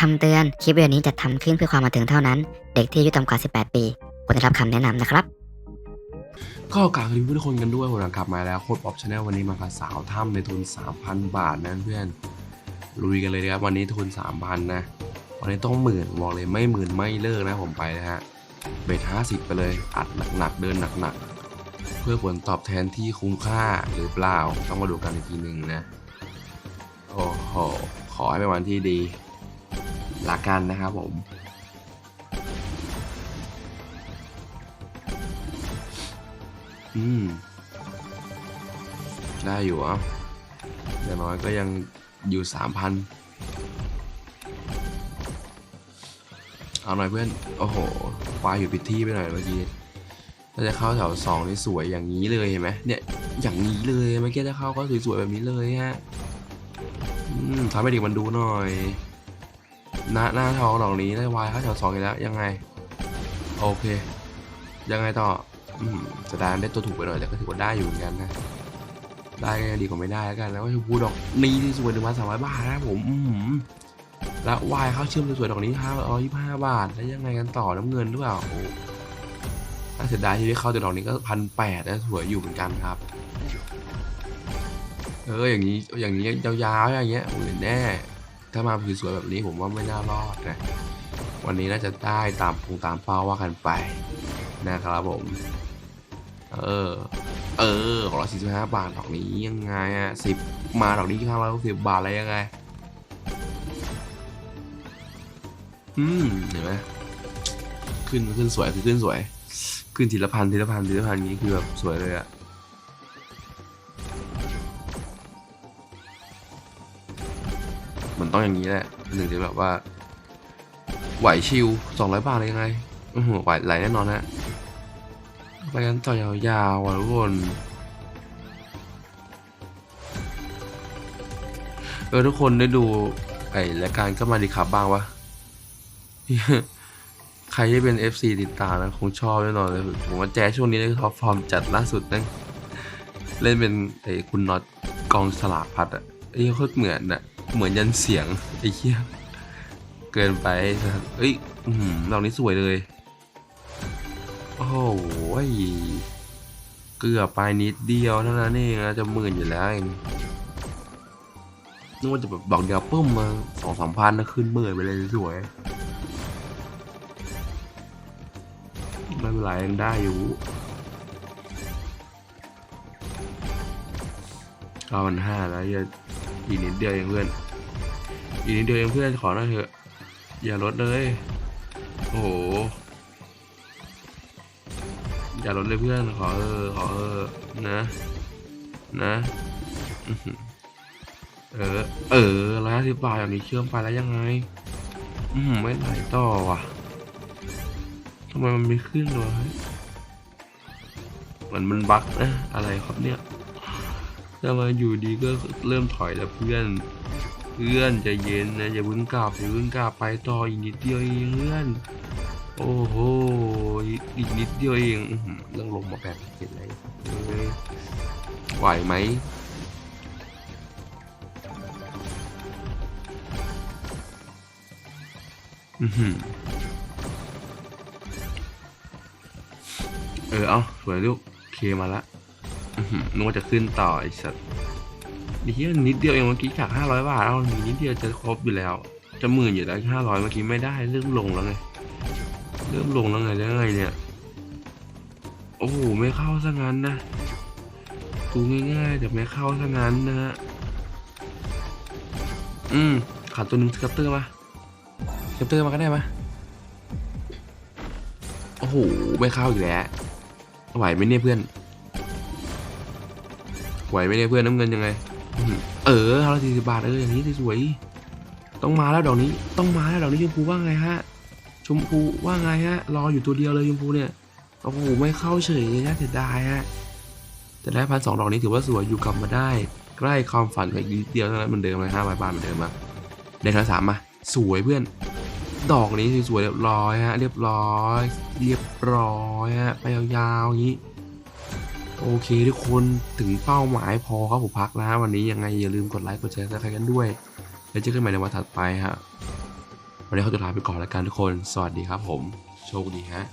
คำเตือน คลิปวิดีโอนี้จะทำขึ้นเพื่อความบันเทิงเท่านั้น เด็กที่อายุต่ำกว่า 18 ปีควรได้รับคำแนะนำนะครับ ก็กล่าวสวัสดีทุกคนกันด้วยผมกลับมาแล้วโคตรป๊อปชาแนลวันนี้มากับสาวถ้ำในทุน 3,000 บาทนะเพื่อนลุยกันเลยนะครับวันนี้ทุน 3,000 นะ วันนี้ต้องหมื่นบอกเลยไม่หมื่นไม่เลิกนะผมไปนะฮะเบทห้าสิบไปเลยอัดหนักๆเดินหนักๆ เพื่อผลตอบแทนที่คุ้มค่าหรือเปล่าต้องมาดูกันอีกทีหนึ่งนะ โอ้โหขอให้เป็นวันที่ดี ละกันนะครับผม อืม ได้อยู่อะอย่างน้อยก็ยังอยู่สามพันเอาหน่อยเพื่อน โอ้โหควายอยู่ผิดที่ไปหน่อยเมื่อกี้ถ้าจะเข้าแถวสองนี่สวยอย่างนี้เลยเห็นไหมเนี่ย อย่างนี้เลยเมื่อกี้จะเข้าก็สวยๆแบบนี้เลยฮะอืมทำให้เด็กมันดูหน่อย หน้าหน้าทองดอกนี้ได้วายเข้าแถวสองอีกแล้วยังไง โอเค ยังไงต่ออืมจะได้ได้ตัวถูกไปหน่อยแต่ก็ถือว่าได้อยู่เหมือนกันนะ ได้ก็ยังดีกว่าไม่ได้แล้วกัน แล้วก็ชมพูดอกนี้ที่สวยหนึ่งพันสามร้อยบาทนะผมอืมแล้ววายเข้าเชื่อมสวยๆดอกนี้ห้าร้อยยี่สิบห้าบาท แล้วยังไงกันต่อน้ำเงินหรือเปล่าโอ้น่าเสียดายที่ได้เข้าแต่ดอกนี้ก็พันแปดนะสวยอยู่เหมือนกันครับเอออย่างนี้อย่างนี้ยาวๆอย่างเงี้ยโอ้ยแน่ ถ้ามาสวยๆแบบนี้ผมว่าไม่น่ารอดนะ วันนี้น่าจะได้ตามพงตามเป้าว่ากันไปนะครับผม เออ เออร้อยสี่สิบห้าบาทดอกนี้ยังไงอะสิบมาดอกนี้ห้าร้อยหกสิบบาทอะไรยังไง อืมเห็นไหมขึ้นขึ้นสวยคือขึ้นสวย ขึ้นทีละพันทีละพันทีละพันอย่างนี้คือแบบสวยเลยอะ มันต้องอย่างนี้แหละหนึ่งจะแบบว่า ไหวชิวสองร้อยบาทเลยยังไงอือหือไหวไหลแน่นอนฮะไปกันต่อยาวๆอะทุกคนเออทุกคนได้ดูไอ้รายการก็มาดีครับบ้างวะใครที่เป็น FC ติดตามนะคงชอบแน่นอนเลยผมว่าแจ๊ช่วงนี้ได้ท็อปฟอร์มจัดล่าสุดนั่นเล่นเป็นไอ้คุณน็อตกองสลากพัดอะไอ้โคตรเหมือนอะ เหมือนยันเสียงไอ้เหี้ยเกินไปนะเอ้ยอืมดอกนี้สวยเลย โอ้โหเกือบไปนิดเดียวเท่านั้นเองนะจะหมื่นอยู่แล้วเองนึกว่าจะแบบดอกเดียวปุ้มมาสองสามพันนะขึ้นหมื่นไปเลยสวยไม่เป็นไรยังได้อยู่เก้าพันห้าแล้วอย่า อีกนิดเดียวเองเพื่อน อีกนิดเดียวเองเพื่อนขอหน่อยเถอะ อย่าลดเลย โอ้โห อย่าลดเลยเพื่อน ขอเออ ขอเออ นะ นะอื้ออเออ เออร้อยห้าสิบบาทอย่างนี้เชื่อมไปแล้วยังไง อืมไม่ไหลต่อว่ะทำไมมันไม่ขึ้นเฮ้ยเหมือนมันบั๊กนะ อะไรครับเนี่ย ถ้ามาอยู่ดีก็เริ่มถอยแล้วเพื่อน เพื่อนจะเย็นนะอย่าเพึ่งกลับอย่าเพึ่งกลับไปต่ออีกนิดเดียวเองเพื่อน โอ้โหอีกนิดเดียวเองเรื่องลงมาแบบเห็นเลยไหวไหมเออเอาสวยลูกเคมาละ นึกว่าจะขึ้นต่อไอ้สัตว์ดีที่นิดเดียวเองเมื่อกี้จากห้าร้อยบาท เอามีนิดเดียวจะครบอยู่แล้ว จะหมื่นอยู่แล้วห้าร้อยเมื่อกี้ไม่ได้เริ่มลงแล้วไง เริ่มลงแล้วไงแล้วไงเนี่ย โอ้โหไม่เข้าซะงั้นนะดูง่ายๆแต่ไม่เข้าซะงั้นนะฮะ อืมขาดตัวหนึ่งสกัปเตอร์มาสกัปเตอร์มาก็ได้มาโอ้โหไม่เข้าอีกแล้วไหวไหมเนี่ยเพื่อน ไหวไหมเนี่ยเพื่อนน้ำเงินยังไงอื้ออเออห้าร้อยสี่สิบบาทเอออย่างนี้สวยต้องมาแล้วดอกนี้ต้องมาแล้วดอกนี้ชมพูว่าไงฮะ ชมพูว่าไงฮะ รออยู่ตัวเดียวเลยชมพูเนี่ยโอ้โหไม่เข้าเฉยนะเสียดายฮะแต่ได้พันสองดอกนี้ถือว่าสวยอยู่กลับมาได้ ใกล้ความฝันกับอีกนิดเดียวเท่านั้นเหมือนเดิมเลยห้าใบบาทเหมือนเดิมมาได้ทั้งสามมาสวยเพื่อน ดอกนี้สวยเรียบร้อยฮะ เรียบร้อย เรียบร้อยฮะไปยาวๆอย่างนี้ โอเคทุกคนถึงเป้าหมายพอครับผมพักนะวันนี้ยังไงอย่าลืมกดไลค์กดแชร์กันกันด้วย แล้วเจอกันใหม่ในวันถัดไปฮะวันนี้เขาจะลาไปก่อนแล้วกันทุกคน สวัสดีครับผม โชคดีฮะ